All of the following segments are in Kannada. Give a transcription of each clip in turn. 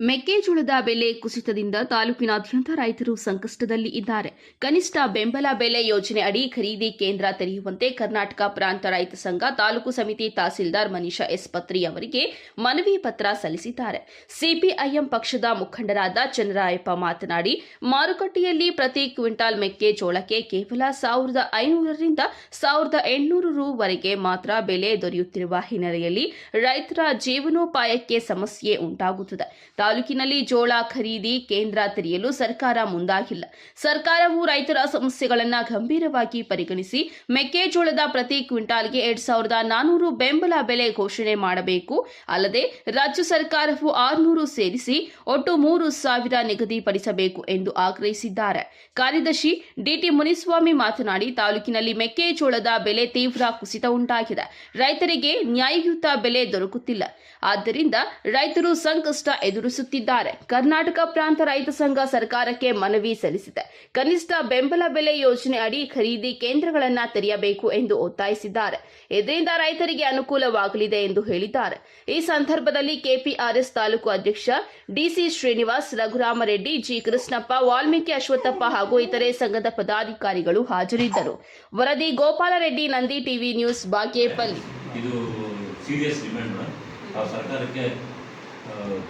ಮೆಕ್ಕೆಜೋಳದ ಬೆಲೆ ಕುಸಿತದಿಂದ ತಾಲೂಕಿನಾದ್ಯಂತ ರೈತರು ಸಂಕಷ್ಟದಲ್ಲಿ ಇದ್ದಾರೆ. ಕನಿಷ್ಠ ಬೆಂಬಲ ಬೆಲೆ ಯೋಜನೆ ಅಡಿ ಖರೀದಿ ಕೇಂದ್ರ ತೆರೆಯುವಂತೆ ಕರ್ನಾಟಕ ಪ್ರಾಂತ ರೈತ ಸಂಘ ತಾಲೂಕು ಸಮಿತಿ ತಹಸೀಲ್ದಾರ್ ಮನೀಷಾ ಎಸ್ ಪತ್ರಿ ಅವರಿಗೆ ಮನವಿ ಪತ್ರ ಸಲ್ಲಿಸಿದ್ದಾರೆ. ಸಿಪಿಐಎಂ ಪಕ್ಷದ ಮುಖಂಡರಾದ ಚಂದ್ರಾಯಪ್ಪ ಮಾತನಾಡಿ, ಮಾರುಕಟ್ಟೆಯಲ್ಲಿ ಪ್ರತಿ ಕ್ವಿಂಟಾಲ್ ಮೆಕ್ಕೆಜೋಳಕ್ಕೆ ಕೇವಲ ಸಾವಿರದ ಐನೂರರಿಂದ ಸಾವಿರದ ಎಂಟುನೂರು ರುವರೆಗೆ ಮಾತ್ರ ಬೆಲೆ ದೊರೆಯುತ್ತಿರುವ ಹಿನ್ನೆಲೆಯಲ್ಲಿ ರೈತರ ಜೀವನೋಪಾಯಕ್ಕೆ ಸಮಸ್ಯೆ ಉಂಟಾಗುತ್ತದೆ. ತಾಲೂಕಿನಲ್ಲಿ ಜೋಳ ಖರೀದಿ ಕೇಂದ್ರ ತೆರೆಯಲು ಸರ್ಕಾರ ಮುಂದಾಗಿಲ್ಲ. ಸರ್ಕಾರವು ರೈತರ ಸಮಸ್ಯೆಗಳನ್ನು ಗಂಭೀರವಾಗಿ ಪರಿಗಣಿಸಿ ಮೆಕ್ಕೆಜೋಳದ ಪ್ರತಿ ಕ್ವಿಂಟಾಲ್ಗೆ ಎರಡ್ ಸಾವಿರದ ನಾನೂರು ಬೆಂಬಲ ಬೆಲೆ ಘೋಷಣೆ ಮಾಡಬೇಕು. ಅಲ್ಲದೆ ರಾಜ್ಯ ಸರ್ಕಾರವು ಆರುನೂರು ಸೇರಿಸಿ ಒಟ್ಟು ಮೂರು ಸಾವಿರ ನಿಗದಿಪಡಿಸಬೇಕು ಎಂದು ಆಗ್ರಹಿಸಿದ್ದಾರೆ. ಕಾರ್ಯದರ್ಶಿ ಡಿಟಿ ಮುನಿಸ್ವಾಮಿ ಮಾತನಾಡಿ, ತಾಲೂಕಿನಲ್ಲಿ ಮೆಕ್ಕೆಜೋಳದ ಬೆಲೆ ತೀವ್ರ ಕುಸಿತ ಉಂಟಾಗಿದೆ. ರೈತರಿಗೆ ನ್ಯಾಯಯುತ ಬೆಲೆ ದೊರಕುತ್ತಿಲ್ಲ. ಆದ್ದರಿಂದ ರೈತರು ಸಂಕಷ್ಟ ಎದುರಿಸುತ್ತಿದ್ದಾರೆ ಕರ್ನಾಟಕ ಪ್ರಾಂತ ರೈತ ಸಂಘ ಸರ್ಕಾರಕ್ಕೆ ಮನವಿ ಸಲ್ಲಿಸಿದೆ. ಕನಿಷ್ಠ ಬೆಂಬಲ ಬೆಲೆ ಯೋಜನೆ ಅಡಿ ಖರೀದಿ ಕೇಂದ್ರಗಳನ್ನು ತೆರೆಯಬೇಕು ಎಂದು ಒತ್ತಾಯಿಸಿದ್ದಾರೆ. ಇದರಿಂದ ರೈತರಿಗೆ ಅನುಕೂಲವಾಗಲಿದೆ ಎಂದು ಹೇಳಿದ್ದಾರೆ. ಈ ಸಂದರ್ಭದಲ್ಲಿ ಕೆಪಿಆರ್ಎಸ್ ತಾಲೂಕು ಅಧ್ಯಕ್ಷ ಡಿಸಿ ಶ್ರೀನಿವಾಸ್ ರಘುರಾಮರೆಡ್ಡಿ ಜಿ ಕೃಷ್ಣಪ್ಪ, ವಾಲ್ಮೀಕಿ ಅಶ್ವತ್ಥಪ್ಪ ಹಾಗೂ ಇತರೆ ಸಂಘದ ಪದಾಧಿಕಾರಿಗಳು ಹಾಜರಿದ್ದರು. ವರದಿ ಗೋಪಾಲರೆಡ್ಡಿ ನಂದಿ ಟಿವಿ ನ್ಯೂಸ್, ಬಾಗೇಪಲ್ಲಿ.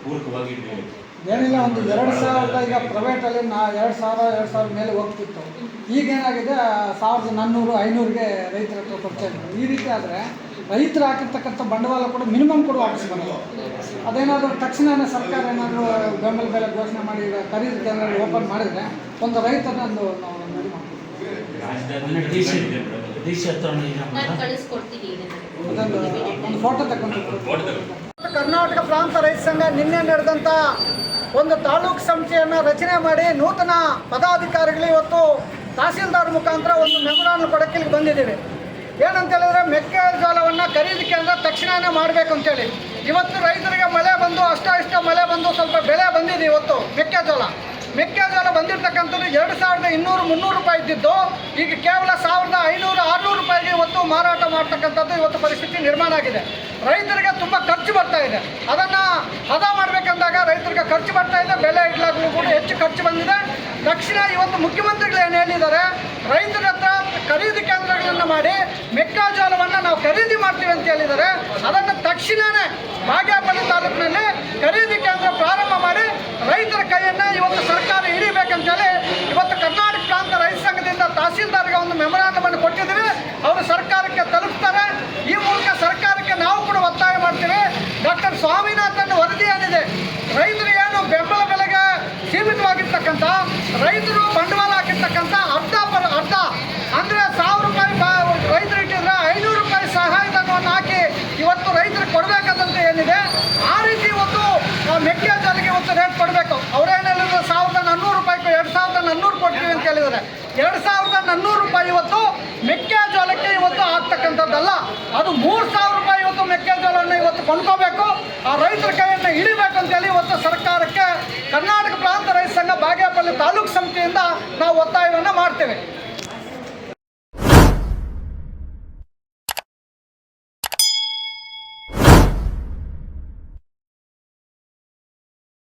ಪೂರಕವಾಗಿ ನೀವು ಏನಿಲ್ಲ ಒಂದು ಎರಡು ಸಾವಿರದ ಈಗ ಪ್ರೈವೇಟಲ್ಲಿ ನಾ ಎರಡು ಸಾವಿರ ಎರಡು ಸಾವಿರ ಮೇಲೆ ಹೋಗ್ತಿತ್ತು. ಈಗೇನಾಗಿದೆ ಸಾವಿರದ ನಾನ್ನೂರು ಐನೂರಿಗೆ ರೈತರ ಹತ್ರ ಕೊಡ್ತಾ ಇದ್ರು. ಈ ರೀತಿ ಆದರೆ ರೈತರು ಹಾಕಿರ್ತಕ್ಕಂಥ ಬಂಡವಾಳ ಕೂಡ ಮಿನಿಮಮ್ ಕೂಡ ವಾಪಸ್ ಬರಲ್ಲ ಅದೇನಾದರೂ ತಕ್ಷಣವೇ ಸರ್ಕಾರ ಏನಾದರೂ ಬೆಂಬಲ ಬೆಲೆ ಘೋಷಣೆ ಮಾಡಿ ಈಗ ಖರೀದಿ ಕೇಂದ್ರ ಓಪನ್ ಮಾಡಿದರೆ ಒಂದು ನಾವು ಇದು ಮಾಡ್ತೀವಿ ಹತ್ರ ನಾನು ಕಳಿಸ್ಕೊಡ್ತೀನಿ ಒಂದು ಫೋಟೋ ತಗೊಂಡು. ಕರ್ನಾಟಕ ಪ್ರಾಂತ ರೈತ ಸಂಘ ನಿನ್ನೆ ನಡೆದಂತ ಒಂದು ತಾಲೂಕು ಸಮಿತಿಯನ್ನು ರಚನೆ ಮಾಡಿ ನೂತನ ಪದಾಧಿಕಾರಿಗಳು ಇವತ್ತು ತಹಸೀಲ್ದಾರ್ ಮುಖಾಂತರ ಒಂದು ಮೆಮೊರಾಂಡ್ ಕೊಡಕ್ಕೆ ಬಂದಿದ್ದೀವಿ. ಏನಂತ ಹೇಳಿದ್ರೆ ಮೆಕ್ಕೆಜೋಳವನ್ನು ಖರೀದಿ ಕೇಂದ್ರ ತಕ್ಷಣನೇ ಮಾಡಬೇಕು ಅಂತೇಳಿ. ಇವತ್ತು ರೈತರಿಗೆ ಮಳೆ ಬಂದು ಅಷ್ಟ ಇಷ್ಟ ಮಳೆ ಬಂದು ಸ್ವಲ್ಪ ಬೆಳೆ ಬಂದಿದೆ ಇವತ್ತು ಮೆಕ್ಕೆಜೋಳ. ಮೆಕ್ಕೆಜೋಳ ಬಂದಿರತಕ್ಕಂಥದ್ದು ಎರಡು ಸಾವಿರದ ಇನ್ನೂರು ಮುನ್ನೂರು ರೂಪಾಯಿ ಇದ್ದಿದ್ದು, ಈಗ ಕೇವಲ ಸಾವಿರದ ಐನೂರು ಆರುನೂರು ರೂಪಾಯಿಗೆ ಇವತ್ತು ಮಾರಾಟ ಮಾಡ್ತಕ್ಕಂಥದ್ದು ಇವತ್ತು ಪರಿಸ್ಥಿತಿ ನಿರ್ಮಾಣ ಆಗಿದೆ. ರೈತರಿಗೆ ತುಂಬ ಖರ್ಚು ಬರ್ತಾ ಇದೆ. ಅದನ್ನು ಹದ ಮಾಡಬೇಕಂದಾಗ ರೈತರಿಗೆ ಖರ್ಚು ಬರ್ತಾ ಇದೆ. ಬೆಲೆ ಇಡ್ಲಾಗೂ ಕೂಡ ಹೆಚ್ಚು ಖರ್ಚು ಬಂದಿದೆ. ತಕ್ಷಣ ಇವತ್ತು ಮುಖ್ಯಮಂತ್ರಿಗಳು ಏನು ಹೇಳಿದ್ದಾರೆ? ರೈತರ ಹತ್ರ ಖರೀದಿ ಕೇಂದ್ರಗಳನ್ನು ಮಾಡಿ ಮೆಕ್ಕಾಜೋಳವನ್ನು ನಾವು ಖರೀದಿ ಮಾಡ್ತೀವಿ ಅಂತ ಹೇಳಿದ್ದಾರೆ. ಅದನ್ನು ತಕ್ಷಣವೇ ಬಾಗೇಪಲ್ಲಿ ತಾಲೂಕಿನಲ್ಲಿ ಖರೀದಿ ಕೇಂದ್ರ ಪ್ರಾರಂಭ ಮಾಡಿ ರೈತರ ಕೈಯನ್ನು ಇವತ್ತು ಸರ್ಕಾರ ಹಿಡಿಬೇಕಂತೇಳಿ ಇವತ್ತು ಕರ್ನಾಟಕ ಪ್ರಾಂತ ರೈತ ಸಂಘದಿಂದ ತಹಸೀಲ್ದಾರ್ಗೆ ಒಂದು ಮೆಮೊರಾಂಡಮನ್ನು ಕೊಟ್ಟಿದ್ದೀವಿ ಅವರು ಸರ್ಕಾರಕ್ಕೆ ತಲುಪ್ತಾರೆ ಈ ಮೂಲಕ ಸರ್ಕಾರಕ್ಕೆ ನಾವು ಕೂಡ ಒತ್ತಾಯ ಮಾಡ್ತೀವಿ ಡಾಕ್ಟರ್ ಸ್ವಾಮಿನಾಥನ್ ವರದಿ ಏನಿದೆ ರೈತರು ಏನು ಬೆಂಬಲ ಬೆಲೆಗೆ ಸೀಮಿತವಾಗಿರ್ತಕ್ಕಂಥ ರೈತರು ಬಂಡವಾಳ ಹಾಕಿರ್ತಕ್ಕಂಥ ಅರ್ಧ ಪರ ಅರ್ಧ, ಅಂದರೆ ಸಾವಿರ ರೂಪಾಯಿ ರೈತರು ಇಟ್ಟಿದ್ರೆ ಐನೂರು ರೂಪಾಯಿ ಸಹಾಯಧನವನ್ನು ಹಾಕಿ ಇವತ್ತು ರೈತರಿಗೆ ಕೊಡಬೇಕಾದಂತೆ ಏನಿದೆ, ಆ ರೀತಿ ಇವತ್ತು ಆ ಮೆಕ್ಕೆಜೋಳಿಗೆ ಇವತ್ತು ರೇಟ್ ಕೊಡಬೇಕು. ಅವರೇನು ಹೇಳಿದ್ರು ಸಾವಿರದ ನಾನ್ನೂರು ರೂಪಾಯಿ ಎರಡು ಸಾವಿರದ ನಾನ್ನೂರು ಕೊಡ್ತೀವಿ ಅಂತ ಹೇಳಿದ್ದಾರೆ. ಎರಡು ಸಾವಿರದ ನಾನ್ನೂರು ರೂಪಾಯಿ ಇವತ್ತು ಮೆಕ್ಕೆಜೋಳಕ್ಕೆ ಇವತ್ತು ಆಗ್ತಕ್ಕಂಥದ್ದಲ್ಲ. ಅದು ಮೂರು ಸಾವಿರ ರೂಪಾಯಿ ಇವತ್ತು ಮೆಕ್ಕೆಜೋಳವನ್ನು ಇವತ್ತು ಕೊಂಡ್ಕೋಬೇಕು. ಆ ರೈತರ ಕೈಯನ್ನು ಹಿಡಿಬೇಕು ಅಂತೇಳಿ ಇವತ್ತು ಸರ್ಕಾರಕ್ಕೆ